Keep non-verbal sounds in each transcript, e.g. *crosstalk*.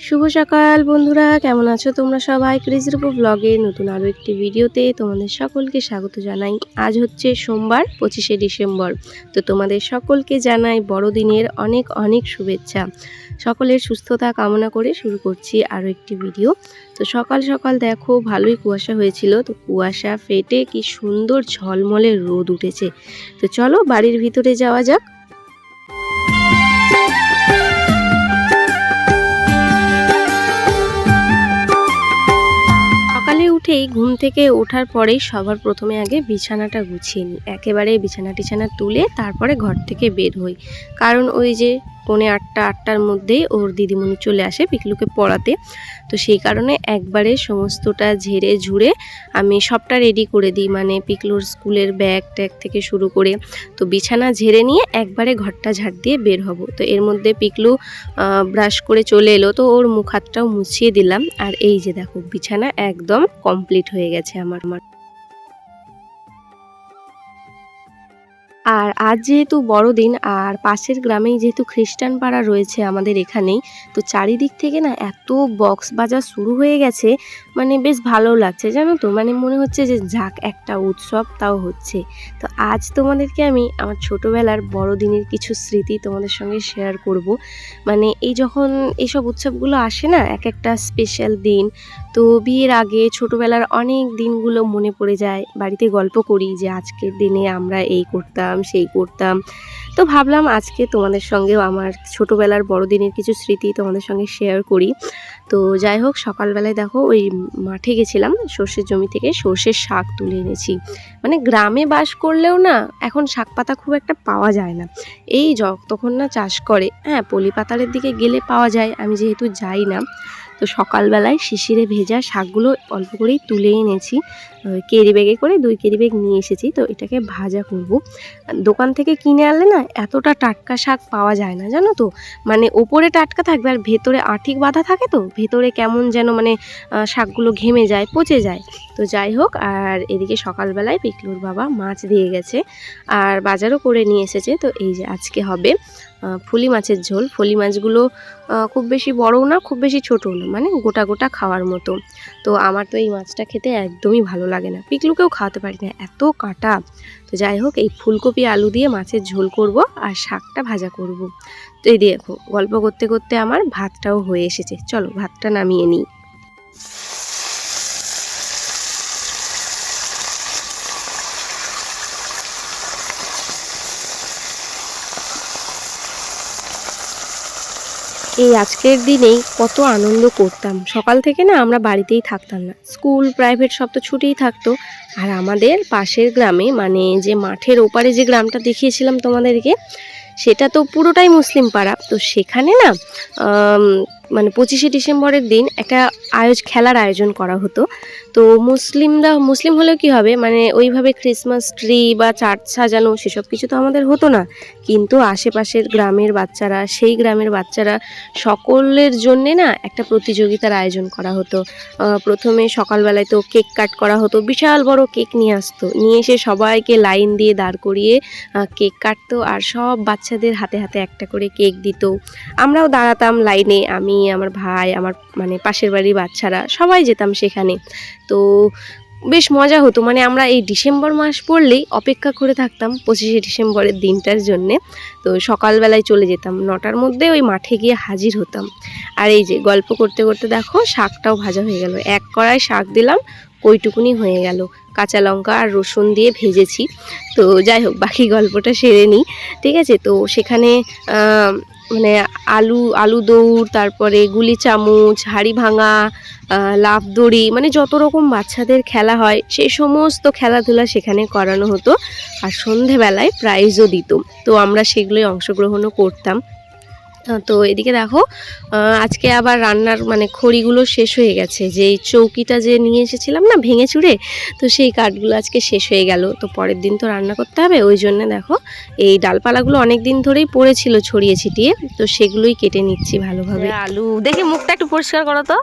শুভ সকাল বন্ধুরা, কেমন আছো তোমরা সবাই? ক্রিজরূপ ব্লগে নতুন আরও একটি ভিডিওতে তোমাদের সকলকে স্বাগত জানাই। আজ হচ্ছে সোমবার, পঁচিশে ডিসেম্বর। তো তোমাদের সকলকে জানাই বড়দিনের অনেক অনেক শুভেচ্ছা। সকলের সুস্থতা কামনা করে শুরু করছি আরও একটি ভিডিও। তো সকাল সকাল দেখো, ভালোই কুয়াশা হয়েছিল। তো কুয়াশা ফেটে কি সুন্দর ঝলমলে রোদ উঠেছে। তো চলো বাড়ির ভিতরে যাওয়া যাক। উঠেই ঘুম থেকে ওঠার পরেই সবার প্রথমে আগে বিছানাটা গুছিয়ে নিই। একেবারে বিছানা টিছানা তুলে তারপরে ঘর থেকে বের হই। কারণ ওই যে পৌনে আটটা, আটটার মধ্যেই ওর দিদিমণি চলে আসে পিকলুকে পড়াতে। তো সেই কারণে একবারে সমস্তটা ঝেড়ে ঝুড়ে আমি সবটা রেডি করে দিই মানে পিকলুর স্কুলের ব্যাগ ট্যাগ থেকে শুরু করে। তো বিছানা ঝেড়ে নিয়ে একবারে ঘরটা ঝাড় দিয়ে বের হব। তো এর মধ্যে পিকলু ব্রাশ করে চলে এলো। তো ওর মুখ হাতটাও মুছিয়ে দিলাম। আর এই যে দেখো, বিছানা একদম কমপ্লিট হয়ে গেছে আমার আমার। আর আজ যেহেতু বড়দিন, আর পাশের গ্রামেই যেহেতু খ্রিস্টান পাড়া রয়েছে আমাদের এখানেই, তো চারিদিক থেকে না এত বক্স বাজা শুরু হয়ে গেছে মানে বেশ ভালো লাগছে, জানো তো? মানে মনে হচ্ছে যে যাক, একটা উৎসব তাও হচ্ছে। তো আজ তোমাদেরকে আমি আমার ছোটোবেলার বড়দিনের কিছু স্মৃতি তোমাদের সঙ্গে শেয়ার করব। মানে এই যখন এইসব উৎসবগুলো আসে না, এক একটা স্পেশাল দিন, তো বিয়ের আগে ছোটোবেলার অনেক দিনগুলো মনে পড়ে যায়, বাড়িতে গল্প করি যে আজকের দিনে আমরা এই করতাম সেই করতাম। তো ভাবলাম আজকে তোমাদের সঙ্গেও আমার ছোটোবেলার বড়দিনের কিছু স্মৃতি তোমাদের সঙ্গে শেয়ার করি। তো যাই হোক, সকালবেলায় দেখো ওই মাঠে গেছিলাম, সর্ষের জমি থেকে সর্ষের শাক তুলে এনেছি। মানে গ্রামে বাস করলেও না, এখন শাক পাতা খুব একটা পাওয়া যায় না। এই যতক্ষণ না চাষ করে হ্যাঁ পলি পাতালের দিকে গেলে পাওয়া যায়, আমি যেহেতু যাই না তো সকালবেলায় শিশিরে ভেজা শাকগুলো অল্প করেই তুলে এনেছি। কেরি ব্যাগে করে দুই কেরি ব্যাগ নিয়ে এসেছি, তো এটাকে ভাজা করব। দোকান থেকে কিনে আনলে না এতটা টাটকা শাক পাওয়া যায় না, জানো তো? মানে ওপরে টাটকা থাকবে আর ভেতরে আঠিক বাধা থাকে তো, ভেতরে কেমন যেন মানে শাকগুলো ঘেমে যায়, পচে যায়। তো যাই হোক, আর এদিকে সকালবেলায় পিকলুর বাবা মাছ দিয়ে গেছে, আর বাজারও করে নিয়ে এসেছে, তো এই যে আজকে হবে। ফুলি মাছের ঝোল। ফলি মাছগুলো খুব বেশি বড়ও না, খুব বেশি ছোটও না মানে গোটা গোটা খাওয়ার মতো। তো আমার তো এই মাছটা খেতে একদমই ভালো লাগে না। পিকলুকেও খাওয়াতে পারি না, এত কাটা। তো যাই হোক, এই ফুলকপি, আলু দিয়ে মাছের ঝোল করব আর শাকটা ভাজা করব। তো এই দেখো, গল্প করতে করতে আমার ভাতটাও হয়ে এসেছে। চলো, ভাতটা নামিয়ে নিই। এই আজকের দিনেই কত আনন্দ করতাম। সকাল থেকে না আমরা বাড়িতেই থাকতাম না। স্কুল, প্রাইভেট সব তো ছুটিই থাকতো। আর আমাদের পাশের গ্রামে মানে যে মাঠের ওপারে যে গ্রামটা দেখিয়েছিলাম তোমাদেরকে, সেটা তো পুরোটাই মুসলিম পাড়া। তো সেখানে না মানে পঁচিশে ডিসেম্বরের দিন একটা আয়োজ খেলার আয়োজন করা হতো। তো মুসলিমরা, মুসলিম হলেও কি হবে? মানে ওইভাবে ক্রিসমাস ট্রি বা চার্চ সাজানো সেসব কিছু তো আমাদের হতো না। কিন্তু আশেপাশের গ্রামের বাচ্চারা, সেই গ্রামের বাচ্চারা সকলের জন্যে না একটা প্রতিযোগিতার আয়োজন করা হতো। প্রথমে সকালবেলায় তো কেক কাট করা হতো, বিশাল বড় কেক নিয়ে আসতো। নিয়ে এসে সবাইকে লাইন দিয়ে দাঁড় করিয়ে কেক কাটতো আর সব বাচ্চাদের হাতে হাতে একটা করে কেক দিত। আমরাও দাঁড়াতাম লাইনে, আমি আমার ভাই, আমার মানে পাশের বাড়ির বাচ্চারা সবাই যেতাম সেখানে। তো বেশ মজা হতো। মানে আমরা এই ডিসেম্বর মাস পড়লেই অপেক্ষা করে থাকতাম পঁচিশে ডিসেম্বরের দিনটার জন্যে। তো সকালবেলায় চলে যেতাম। নটার মধ্যে ওই মাঠে গিয়ে হাজির হতাম। আর এই যে গল্প করতে করতে দেখো শাকটাও ভাজা হয়ে গেল। এক কড়াই শাক দিলাম, কইটুকুনি হয়ে গেল। কাঁচা লঙ্কা আর রসুন দিয়ে ভেজেছি। তো যাই হোক, বাকি গল্পটা সেরে নিই। ঠিক আছে? তো সেখানে মানে আলু আলু দৌড়, তারপরে গুলি চামচ, হাড়ি ভাঙা লাফ দড়ি মানে যত রকম বাচ্চাদের খেলা হয় সেই সমস্ত খেলাধুলা সেখানে করানো হতো। আর সন্ধেবেলায় প্রাইজও দিত। তো আমরা সেগুলোই অংশগ্রহণও করতাম। তো এদিকে দেখো আজকে আবার রান্নার মানে খড়িগুলো শেষ হয়ে গেছে। যে এই চৌকিটা যে নিয়ে এসেছিলাম না ভেঙে চুড়ে তো সেই কাঠগুলো আজকে শেষ হয়ে গেল। তো পরের দিন তো রান্না করতে হবে, ওই জন্য দেখো, এই ডালপালাগুলো অনেক দিন ধরেই পড়েছিল ছড়িয়ে ছিটিয়ে, তো সেগুলোই কেটে নিচ্ছি ভালোভাবে। আলু, দেখি মুখটা একটু পরিষ্কার করো তো।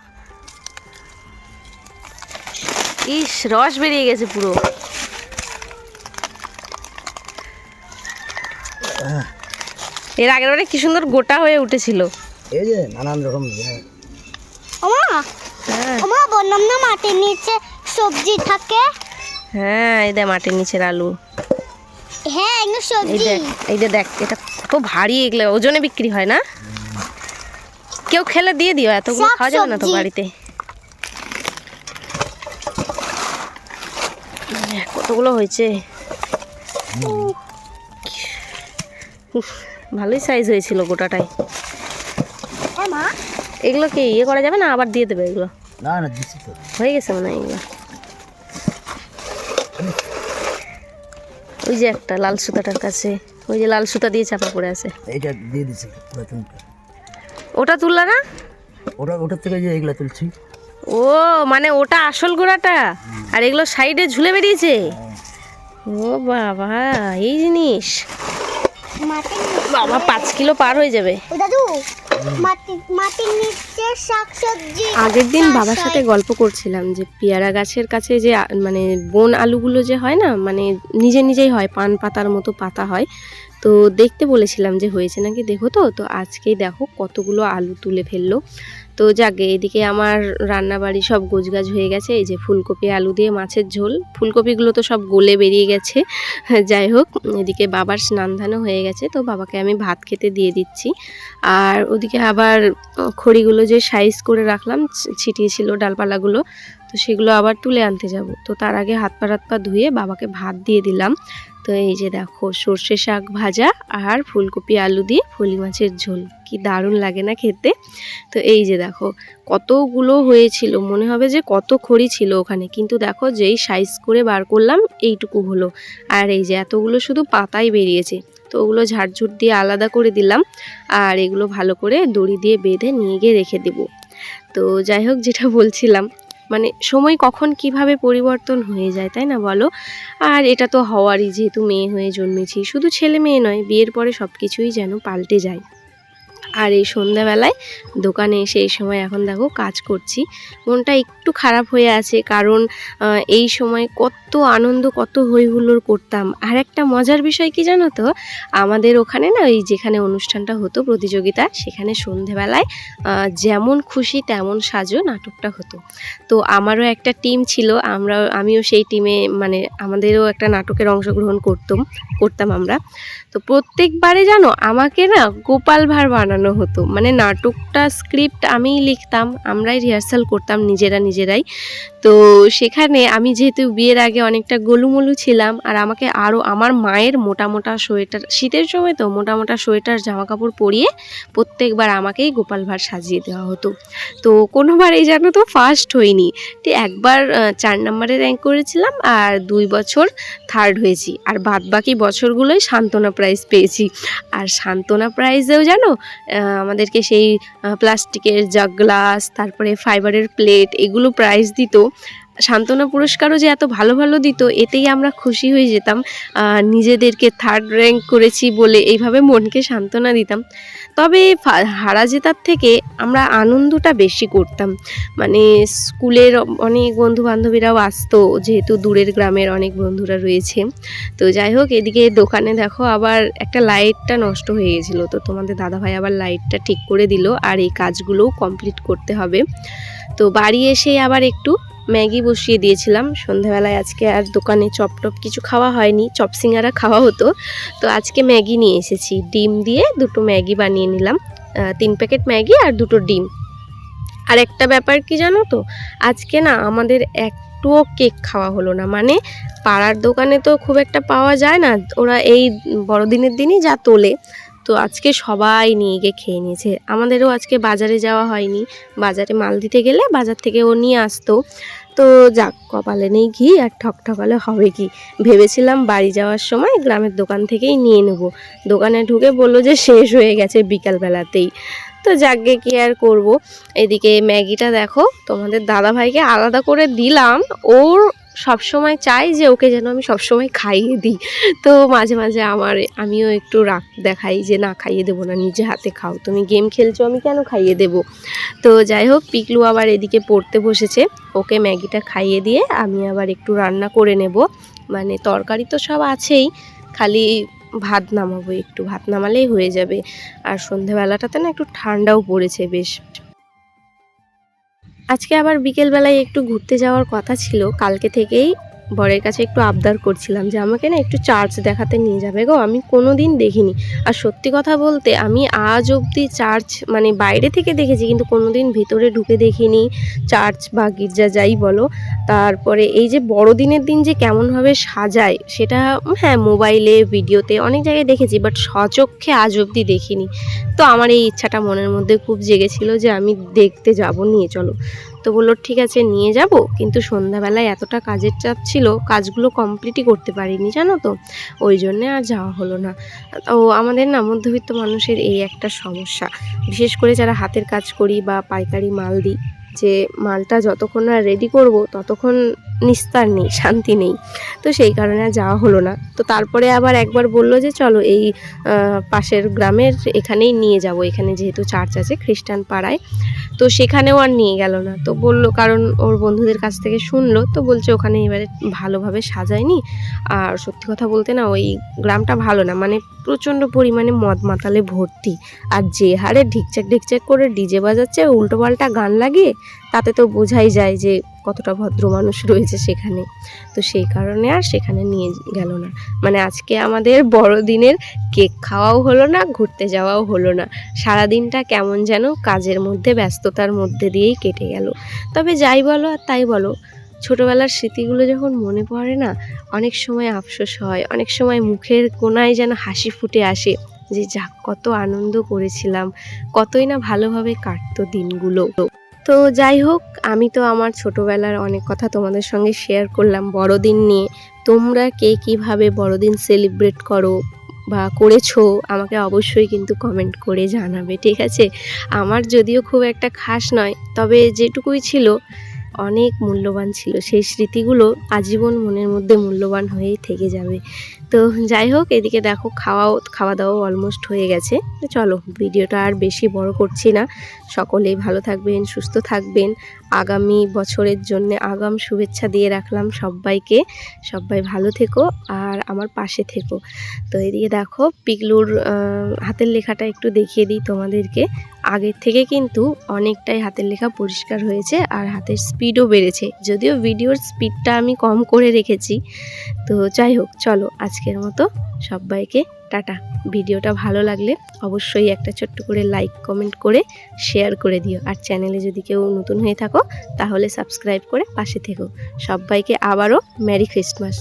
ইস, রস বেরিয়ে গেছে পুরো। এর আগের বারে কি সুন্দর গোটা হয়ে উঠেছিল। এই যে নানান রকম ইয়ে, ওমা হ্যাঁ। ওমা বললাম না মাটির নিচে সবজি থাকে? হ্যাঁ এই দেখ মাটির নিচের আলু। হ্যাঁ এগুলো এই সবজি। দেখ এই যে দেখ এটা কত ভারী এগুলো ওজনে বিক্রি হয় না? কেউ খেলে দিয়ে দিও এতগুলো খাওয়া যাবে না তো বাড়িতে। কতগুলো হয়েছে? উফ, ভালোই সাইজ হয়েছিল গোটাটাই। হ্যাঁ এগুলো কি ইয়ে করা যাবে না আবার দিয়ে দেবে এগুলো? না না হয়ে গেছে মনে হয় এগুলো। ওই যে একটা লাল সুতাটার কাছে ওই যে লাল সুতা দিয়ে চাপা পড়ে আছে। এইটা দিয়ে পুরাতনটা ওটা তুললা না? ওটা ওটার থেকে যে এগুলো তুলছি। ও মানে ওটা আসল গোড়াটা? আর এগুলো সাইডে ঝুলে বেরিয়েছে? ও বাবা এই জিনিস। বাবা পাঁচ কিলো পার হয়ে যাবে। দাদু মাটির নিচে শাক আগের দিন বাবার সাথে গল্প করছিলাম যে পেয়ারা গাছের কাছে যে মানে বন আলুগুলো যে হয় না মানে নিজে নিজেই হয় পান পাতার মতো পাতা হয়। তো দেখতে বলেছিলাম যে হয়েছে নাকি দেখো তো? তো আজকেই দেখো কতগুলো আলু তুলে ফেলল। তো যাকে এদিকে আমার রান্নাবাড়ি সব গোছগাছ হয়ে গেছে। এই যে ফুলকপি, আলু দিয়ে মাছের ঝোল। ফুলকপিগুলো তো সব গলে বেরিয়ে গেছে। *laughs* যাই হোক, এদিকে বাবার স্নান ধানও হয়ে গেছে, তো বাবাকে আমি ভাত খেতে দিয়ে দিচ্ছি। আর ওদিকে আবার খড়িগুলো যে সাইজ করে রাখলাম ছিটিয়েছিল ডালপালাগুলো, তো সেগুলো আবার তুলে আনতে যাব। তো তার আগে হাত পা হাত পা ধুয়ে বাবাকে ভাত দিয়ে দিলাম। তো এই যে দেখো, সর্ষে শাক ভাজা আর ফুলকপি আলু দিয়ে ফলি মাছের ঝোল। কি দারুণ লাগে না খেতে? তো এই যে দেখো, কতগুলো হয়েছিল, মনে হবে যে কত খড়ি ছিল ওখানে। কিন্তু দেখো, যেই সাইজ করে বার করলাম, এইটুকু হলো। আর এই যে এতগুলো শুধু পাতাই বেরিয়েছে। তো ওগুলো ঝাড়ঝুট দিয়ে আলাদা করে দিলাম আর এগুলো ভালো করে দড়ি দিয়ে বেঁধে নিয়ে গিয়ে রেখে দেব। তো যাই হোক, যেটা বলছিলাম মানে সময় কখন কীভাবে পরিবর্তন হয়ে যায়, তাই না বলো? আর এটা তো হওয়ারই, যেহেতু মেয়ে হয়ে জন্মেছি, শুধু ছেলে মেয়ে নয়, বিয়ের পরে সব কিছুই যেন পাল্টে যায়। আর এই সন্ধ্যাবেলায় দোকানে এসে এই সময় এখন দেখো কাজ করছি। মনটা একটু খারাপ হয়ে আছে, কারণ এই সময় কত আনন্দ, কত হই হুল্লোড় করতাম। আর একটা মজার বিষয় কি জানো তো? আমাদের ওখানে না ওই যেখানে অনুষ্ঠানটা হতো প্রতিযোগিতা, সেখানে সন্ধেবেলায় যেমন খুশি তেমন সাজো নাটকটা হতো। তো আমারও একটা টিম ছিল, আমরা, আমিও সেই টিমে মানে আমাদেরও একটা নাটকের অংশগ্রহণ করতাম করতাম আমরা। তো প্রত্যেকবারে জানো, আমাকে না গোপাল ভাঁড় বানানো হতো। মানে নাটকটা, স্ক্রিপ্ট আমিই লিখতাম, আমরাই রিহার্সাল করতাম নিজেরা নিজেরাই। তো সেখানে আমি যেহেতু বিয়ের আগে অনেকটা গোলুমলু ছিলাম, আর আমাকে আরও আমার মায়ের মোটা মোটা সোয়েটার, শীতের সময় তো মোটা মোটা সোয়েটার জামা কাপড় পরিয়ে প্রত্যেকবার আমাকেই গোপাল ভাঁড় সাজিয়ে দেওয়া হতো। তো কোনোবারেই যেন তো ফার্স্ট হইনি। একবার চার নম্বরে র্যাঙ্ক করেছিলাম আর দুই বছর থার্ড হয়েছি। আর বাদ বাকি বছরগুলোই সান্ত্বনা প্রাইজ পেয়েছি। আর সান্ত্বনা প্রাইজেও জানো আমাদেরকে সেই প্লাস্টিকের জাগ গ্লাস তারপরে ফাইবারের প্লেট এগুলো প্রাইজ দিত। সান্ত্বনা পুরস্কারও যে এত ভালো ভালো দিত, এতেই আমরা খুশি হয়ে যেতাম। নিজেদেরকে থার্ড র্যাঙ্ক করেছি বলে এইভাবে মনকে সান্ত্বনা দিতাম। তবে হারা জেতার থেকে আমরা আনন্দটা বেশি করতাম। মানে স্কুলের অনেক বন্ধু বান্ধবীরাও আসতো, যেহেতু দূরের গ্রামের অনেক বন্ধুরা রয়েছে। তো যাই হোক, এদিকে দোকানে দেখো আবার একটা লাইটটা নষ্ট হয়ে গেছিল। তো তোমাদের দাদাভাই আবার লাইটটা ঠিক করে দিল, আর এই কাজগুলোও কমপ্লিট করতে হবে। তো বাড়ি এসে আবার একটু ম্যাগি বসিয়ে দিয়েছিলাম। সন্ধ্যাবেলায় আজকে আর দোকানে চপ টপ কিছু খাওয়া হয়নি। চপ সিঙ্গারা খাওয়া হতো। তো আজকে ম্যাগি নিয়ে এসেছি। ডিম দিয়ে দুটো ম্যাগি বানিয়ে নিলাম। তিন প্যাকেট ম্যাগি আর দুটো ডিম। আর একটা ব্যাপার কি জানো তো? আজকে না আমাদের একটুও কেক খাওয়া হলো না। মানে পাড়ার দোকানে তো খুব একটা পাওয়া যায় না। ওরা এই বড়দিনের দিনই যা তোলে। তো আজকে সবাই নিয়ে গিয়ে খেয়ে নিয়েছে। আমাদেরও আজকে বাজারে যাওয়া হয়নি। বাজারে মাল দিতে গেলে বাজার থেকে ও নিয়ে আসতো। তো যাক, কপালে নেই ঘি আর ঠকঠকালে হবে কি? ভেবেছিলাম বাড়ি যাওয়ার সময় গ্রামের দোকান থেকেই নিয়ে নেব। দোকানে ঢুকে বলল যে শেষ হয়ে গেছে বিকালবেলাতেই। তো যাকগে, কি আর করব? এদিকে ম্যাগিটা দেখো, তোমাদের দাদা ভাইকে আলাদা করে দিলাম। ওর সবসময় চাই যে ওকে যেন আমি সবসময় খাইয়ে দিই। তো মাঝে মাঝে আমার আমিও একটু রাগ দেখাই যে, না, খাইয়ে দেবো না, নিজে হাতে খাও। তুমি গেম খেলছো, আমি কেন খাইয়ে দেবো? তো যাই হোক, পিকলু আবার এদিকে পড়তে বসেছে। ওকে ম্যাগিটা খাইয়ে দিয়ে আমি আবার একটু রান্না করে নেব। মানে তরকারি তো সব আছেই, খালি ভাত নামাবো, একটু ভাত নামালেই হয়ে যাবে। আর সন্ধেবেলাটাতে না একটু ঠান্ডাও পড়েছে বেশ। আজকে আবার বিকেলবেলায় একটু ঘুরতে যাওয়ার কথা ছিল কালকে থেকেই বরের কাছে একটু আবদার করছিলাম যে আমাকে না একটু চার্চ দেখাতে নিয়ে যাবে গো। আমি কোনো দিন দেখিনি। আর সত্যি কথা বলতে আমি আজ অবধি চার্চ মানে বাইরে থেকে দেখেছি কিন্তু কোনো দিন ভিতরে ঢুকে দেখিনি। চার্চ বা গির্জা যাই বলো। তারপরে এই যে বড়দিনের দিন যে কেমনভাবে সাজায় সেটা হ্যাঁ মোবাইলে, ভিডিওতে অনেক জায়গায় দেখেছি বাট সচক্ষে আজ অবধি দেখিনি। তো আমার এই ইচ্ছাটা মনের মধ্যে খুব জেগেছিল যে আমি দেখতে যাব। নিয়ে চলো। তো বলল, ঠিক আছে, নিয়ে যাব। কিন্তু সন্ধ্যাবেলায় এতটা কাজের চাপ ছিল, কাজগুলো কমপ্লিটই করতে পারিনি, জানো তো? ওই জন্যে আর যাওয়া হলো না। তো আমাদের না মধ্যবিত্ত মানুষের এই একটা সমস্যা। বিশেষ করে যারা হাতের কাজ করি বা পাইকারি মাল দিই যে মালটা যতক্ষণ না রেডি করব, ততক্ষণ নিস্তার নেই, শান্তি নেই। তো সেই কারণে যাওয়া হলো না। তো তারপরে আবার একবার বলল যে, চলো এই পাশের গ্রামের এখানেই নিয়ে যাব। এখানে যেহেতু চার্চ আছে, খ্রিস্টান পাড়ায়। তো সেখানেও আর নিয়ে গেল না। তো বলল, কারণ ওর বন্ধুদের কাছ থেকে শুনলো। তো বলছে, ওখানে এবারে ভালোভাবে সাজায়নি। আর সত্যি কথা বলতে না, ওই গ্রামটা ভালো না। মানে প্রচণ্ড পরিমাণে মদ মাতালে ভর্তি। আর যে হারে ঢিকচাক ঢিকচাক করে ডিজে বাজাচ্ছে, উল্টো উল্টোপাল্টা গান লাগিয়ে তাতে তো বোঝাই যায় যে কতটা ভদ্র মানুষ রয়েছে সেখানে। তো সেই কারণে আর সেখানে নিয়ে গেল না। মানে আজকে আমাদের বড়দিনের কেক খাওয়াও হলো না, ঘুরতে যাওয়াও হলো না। সারাদিনটা কেমন যেন কাজের মধ্যে, ব্যস্ততার মধ্যে দিয়েই কেটে গেল। তবে যাই বলো আর তাই বলো, ছোটোবেলার স্মৃতিগুলো যখন মনে পড়ে না, অনেক সময় আফসোস হয়, অনেক সময় মুখের কোনায় যেন হাসি ফুটে আসে যে, যাক, কত আনন্দ করেছিলাম, কতই না ভালোভাবে কাটতো দিনগুলো। তো যাই হোক, আমি তো আমার ছোটোবেলার অনেক কথা তোমাদের সঙ্গে শেয়ার করলাম বড়দিন নিয়ে। তোমরা কে কীভাবে বড়দিন সেলিব্রেট করো বা করেছ, আমাকে অবশ্যই কিন্তু কমেন্ট করে জানাবে, ঠিক আছে? আমার যদিও খুব একটা খাস নয়, তবে যেটুকুই ছিল অনেক মূল্যবান ছিল। সেই স্মৃতিগুলো আজীবন মনের মধ্যে মূল্যবান হয়েই থেকে যাবে। তো যাই হোক, এদিকে দেখো খাওয়াও খাওয়া দাওয়াও অলমোস্ট হয়ে গেছে। চলো, ভিডিওটা আর বেশি বড় করছি না। সকলেই ভালো থাকবেন, সুস্থ থাকবেন। আগামী বছরের জন্য আগাম শুভেচ্ছা দিয়ে রাখলাম সবাইকে সবাই ভালো থেকো আর আমার পাশে থেকো। তো এদিকে দেখো পিগলুর আহ, হাতের লেখাটা একটু দেখিয়ে দিই তোমাদেরকে। আগের থেকে কিন্তু অনেকটাই হাতের লেখা পরিষ্কার হয়েছে আর হাতের স্পিডও বেড়েছে। যদিও ভিডিওর স্পিডটা আমি কম করে রেখেছি। তো যাই হোক চলো আজকের মতো সবাইকে টাটা। ভিডিওটা ভালো লাগলে অবশ্যই একটা ছোট্ট করে লাইক কমেন্ট করে শেয়ার করে দিও। আর চ্যানেলে যদি কেউ নতুন হয়ে থাকো, তাহলে সাবস্ক্রাইব করে পাশে থেকো। সবাইকে আবারও ম্যারি ক্রিসমাস